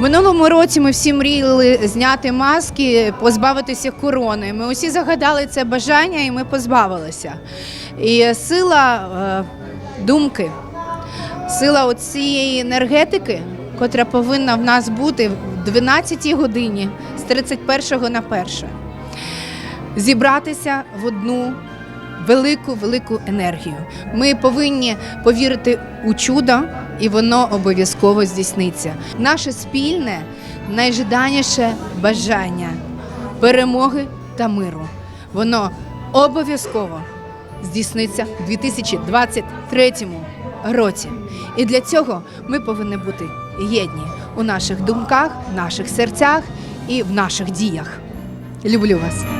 Минулому році ми всі мріяли зняти маски, позбавитися корони. Ми усі загадали це бажання, і ми позбавилися. І сила е, думки, сила цієї енергетики, котра повинна в нас бути в 12 годині з 31 на 1 зібратися в одну велику велику енергію. Ми повинні повірити у чудо, і воно обов'язково здійсниться. Наше спільне найжаданіше бажання перемоги та миру. Воно обов'язково здійсниться у 2023 році. І для цього ми повинні бути єдні у наших думках, наших серцях і в наших діях. Люблю вас.